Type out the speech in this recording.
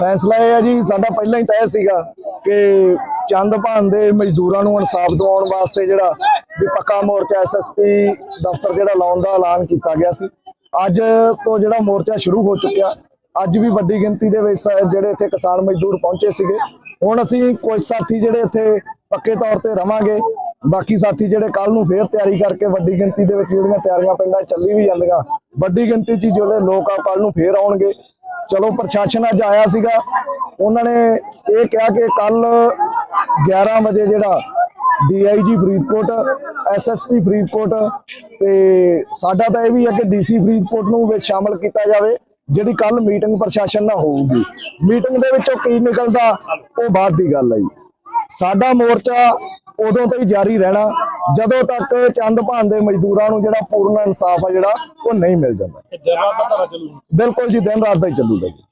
ਫੈਸਲਾ ਇਹ ਹੈ ਜੀ, ਸਾਡਾ ਪਹਿਲਾਂ ਹੀ ਤੈਅ ਸੀਗਾ ਕਿ ਚੰਦ ਭਾਨ ਦੇ ਮਜ਼ਦੂਰਾਂ ਨੂੰ ਇਨਸਾਫ ਦਿਵਾਉਣ ਵਾਸਤੇ ਜਿਹੜਾ ਵੀ ਪੱਕਾ ਮੋਰਚਾ ਐਸਐਸਪੀ ਦਫ਼ਤਰ ਜਿਹੜਾ ਲਾਉਣ ਦਾ ਐਲਾਨ ਕੀਤਾ ਗਿਆ ਸੀ। ਅੱਜ ਤੋਂ ਜਿਹੜਾ ਮੋਰਚਾ ਸ਼ੁਰੂ ਹੋ ਚੁੱਕਿਆ, ਅੱਜ ਵੀ ਵੱਡੀ ਗਿਣਤੀ ਦੇ ਵਿੱਚ ਜਿਹੜੇ ਇੱਥੇ ਕਿਸਾਨ ਮਜ਼ਦੂਰ ਪਹੁੰਚੇ ਸੀਗੇ। ਹੁਣ ਅਸੀਂ ਕੁਝ ਸਾਥੀ ਜਿਹੜੇ ਇੱਥੇ ਪੱਕੇ ਤੌਰ ਤੇ ਰਵਾਂਗੇ, ਬਾਕੀ ਸਾਥੀ ਜਿਹੜੇ ਕੱਲ ਨੂੰ ਫੇਰ ਤਿਆਰੀ ਕਰਕੇ ਵੱਡੀ ਗਿਣਤੀ ਦੇ ਵਿੱਚ ਜਿਹੜੀਆਂ ਤਿਆਰੀਆਂ ਪਿੰਡਾਂ ਚੱਲੀ ਵੀ ਜਾਂਦੀਆਂ, ਵੱਡੀ ਗਿਣਤੀ 'ਚ ਜਿਹੜੇ ਲੋਕ ਆ ਕੱਲ ਨੂੰ ਫੇਰ ਆਉਣਗੇ। ਚਲੋ ਪ੍ਰਸ਼ਾਸਨ ਅੱਜ ਆਇਆ ਸੀਗਾ। ਉਹਨਾਂ ਨੇ ਇਹ ਕਿਹਾ ਕਿ ਕੱਲ 11 ਵਜੇ ਜਿਹੜਾ ਡੀਆਈਜੀ ਫਰੀਦਕੋਟ ਐਸਐਸਪੀ ਫਰੀਦਕੋਟ ਤੇ ਸਾਡਾ ਤਾਂ ਇਹ ਵੀ ਹੈ ਕਿ ਡੀਸੀ ਫਰੀਦਕੋਟ ਨੂੰ ਵਿੱਚ ਸ਼ਾਮਲ ਕੀਤਾ ਜਾਵੇ, ਜਿਹੜੀ ਕੱਲ ਮੀਟਿੰਗ ਪ੍ਰਸ਼ਾਸਨ ਨਾਲ ਹੋਊਗੀ। ਮੀਟਿੰਗ ਦੇ ਵਿੱਚੋਂ ਕੀ ਨਿਕਲਦਾ, ਉਹ ਬਾਅਦ ਦੀ ਗੱਲ ਹੈ ਜੀ। ਸਾਡਾ ਮੋਰਚਾ ਉਦੋਂ ਤੋਂ ਹੀ ਜਾਰੀ ਰਹਿਣਾ ਜਦੋਂ ਤੱਕ ਚੰਦ ਭਾਨ ਦੇ ਮਜ਼ਦੂਰਾਂ ਨੂੰ ਜਿਹੜਾ ਪੂਰਨ ਇਨਸਾਫ ਆ ਜਿਹੜਾ ਉਹ ਨਹੀਂ ਮਿਲ ਜਾਂਦਾ। ਬਿਲਕੁਲ ਜੀ ਦਿਨ ਰਾਤ ਦਾ ਹੀ ਚੱਲੂਗਾ ਜੀ।